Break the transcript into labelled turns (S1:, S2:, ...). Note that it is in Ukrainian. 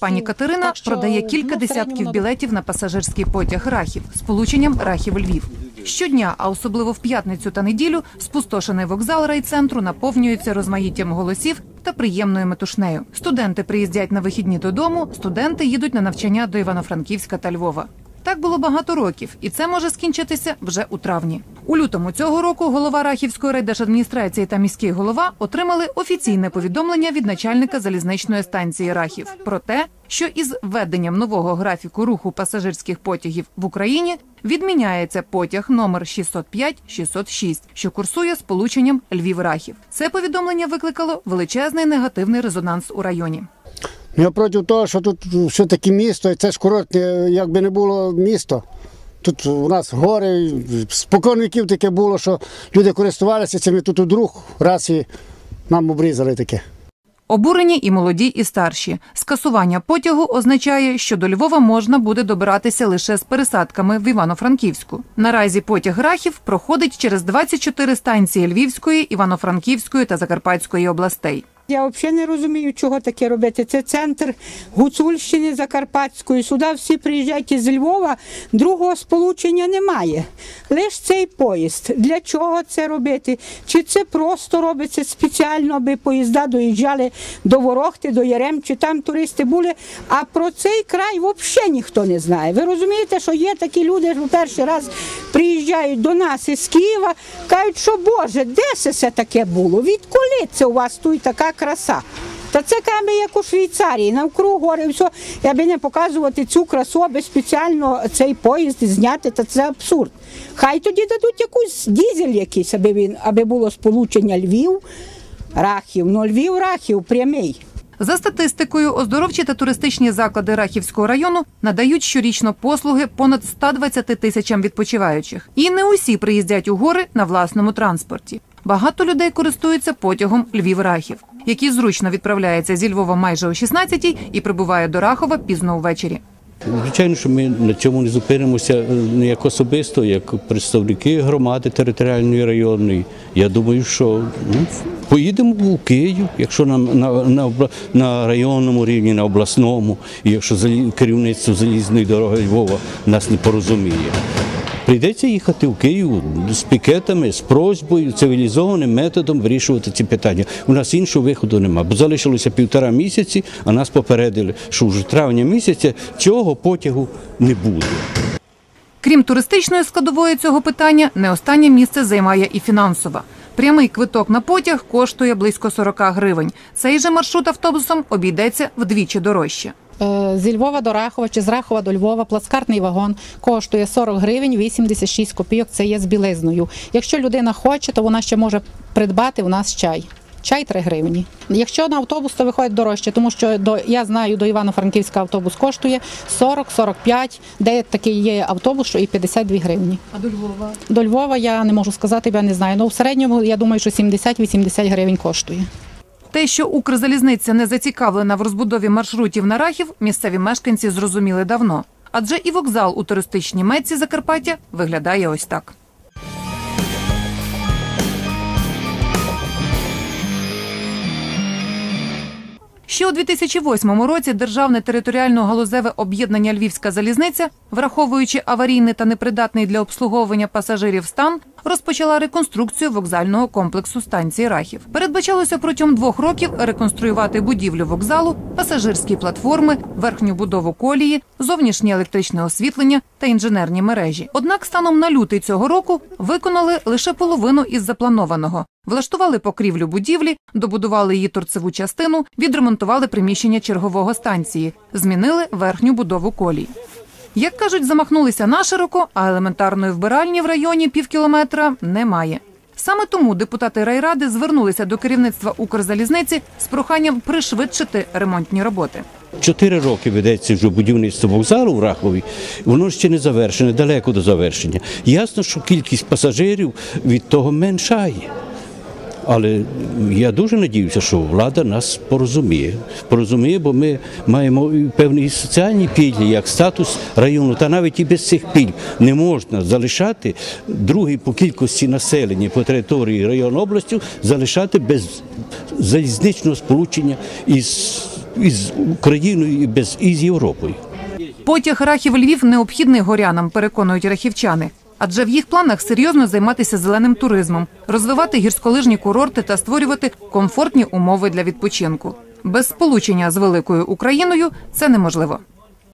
S1: Пані Катерина продає кілька десятків білетів на пасажирський потяг Рахів з полученням Рахів Львів. Щодня, а особливо в п'ятницю та неділю, спустошений вокзал райцентру наповнюється розмаїттям голосів та приємною метушнею. Студенти приїздять на вихідні додому, студенти їдуть на навчання до Івано-Франківська та Львова. Так було багато років, і це може скінчитися вже у травні. У лютому цього року голова Рахівської райдержадміністрації та міський голова отримали офіційне повідомлення від начальника залізничної станції Рахів про те, що із введенням нового графіку руху пасажирських потягів в Україні відміняється потяг номер 605-606, що курсує сполученням Львів-Рахів. Це повідомлення викликало величезний негативний резонанс у районі.
S2: Я проти того, що тут все-таки місто, і це ж курортне, якби не було місто. Тут у нас гори, спокон віків таке було, що люди користувалися цим, і тут вдруг раз і нам обрізали таке.
S1: Обурені і молоді, і старші. Скасування потягу означає, що до Львова можна буде добиратися лише з пересадками в Івано-Франківську. Наразі потяг Рахів проходить через 24 станції Львівської, Івано-Франківської та Закарпатської областей.
S3: Я взагалі не розумію, чого таке робити. Це центр Гуцульщини Закарпатської. Сюди всі приїжджають із Львова, другого сполучення немає. Лише цей поїзд. Для чого це робити? Чи це просто робиться спеціально, аби поїзда доїжджали до Ворохти, до Ярем, чи там туристи були. А про цей край взагалі ніхто не знає. Ви розумієте, що є такі люди, що перший раз приїжджають до нас із Києва, кажуть, що Боже, де це все таке було? Відколи це у вас тут така краса? Та це каме як у Швейцарії, навкруг гори, все. Аби не показувати цю красу, аби спеціально цей поїзд зняти, то це абсурд. Хай тоді дадуть якусь дізель якийсь, аби він, аби було сполучення Львів, Рахів. Ну, Львів, Рахів, прямий.
S1: За статистикою, оздоровчі та туристичні заклади Рахівського району надають щорічно послуги понад 120 тисячам відпочиваючих. І не усі приїздять у гори на власному транспорті. Багато людей користуються потягом Львів-Рахів, який зручно відправляється зі Львова майже о 16-й і прибуває до Рахова пізно ввечері.
S4: Звичайно, що ми на цьому не зупинимося е, не як особисто, як представники громади територіальної районної. Я думаю, що ну, поїдемо у Київ, якщо на, на, на, на районному рівні, на обласному, і якщо керівництво залізної дороги Львова нас не порозуміє. Прийдеться їхати в Київ з пікетами, з просьбою, цивілізованим методом вирішувати ці питання. У нас іншого виходу немає, бо залишилося півтора місяці, а нас попередили, що вже травня місяця цього потягу не буде.
S1: Крім туристичної складової цього питання, не останнє місце займає і фінансова. Прямий квиток на потяг коштує близько 40 гривень. Цей же маршрут автобусом обійдеться вдвічі дорожче.
S5: Е, Зі Львова до Рахова чи з Рахова до Львова плацкартний вагон коштує 40 гривень 86 копійок. Це є з білизною. Якщо людина хоче, то вона ще може придбати у нас чай. Чай 3 гривні. Якщо на автобус, то виходить дорожче, тому що до я знаю, до Івано-Франківська автобус коштує 40-45, де такий є автобус, що і 52 гривні.
S1: А до Львова?
S5: До Львова я не можу сказати, я не знаю. Ну в середньому я думаю, що 70-80 гривень коштує.
S1: Те, що Укрзалізниця не зацікавлена в розбудові маршрутів на Рахів, місцеві мешканці зрозуміли давно. Адже і вокзал у туристичній Меці Закарпаття виглядає ось так. Ще у 2008 році Державне територіально-галузеве об'єднання Львівська залізниця, враховуючи аварійний та непридатний для обслуговування пасажирів стан, розпочала реконструкцію вокзального комплексу станції Рахів. Передбачалося протягом двох років реконструювати будівлю вокзалу, пасажирські платформи, верхню будову колії, зовнішнє електричне освітлення та інженерні мережі. Однак станом на лютий цього року виконали лише половину із запланованого. Влаштували покрівлю будівлі, добудували її торцеву частину, відремонтували приміщення чергового станції, змінили верхню будову колій. Як кажуть, замахнулися нашироко, а елементарної вбиральні в районі півкілометра немає. Саме тому депутати райради звернулися до керівництва Укрзалізниці з проханням пришвидшити ремонтні роботи.
S4: Чотири роки ведеться вже будівництво вокзалу в Рахові, воно ще не завершене, далеко до завершення. Ясно, що кількість пасажирів від того меншає. Але я дуже надіюся, що влада нас порозуміє. Порозуміє, бо ми маємо певні соціальні пільги, як статус району, та навіть і без цих пільг не можна залишати другий по кількості населення по території району області, залишати без залізничного сполучення із із Україною і без і з Європою.
S1: Потяг Рахів Львів необхідний горянам, переконують рахівчани. Адже в їх планах серйозно займатися зеленим туризмом, розвивати гірськолижні курорти та створювати комфортні умови для відпочинку. Без сполучення з великою Україною це неможливо.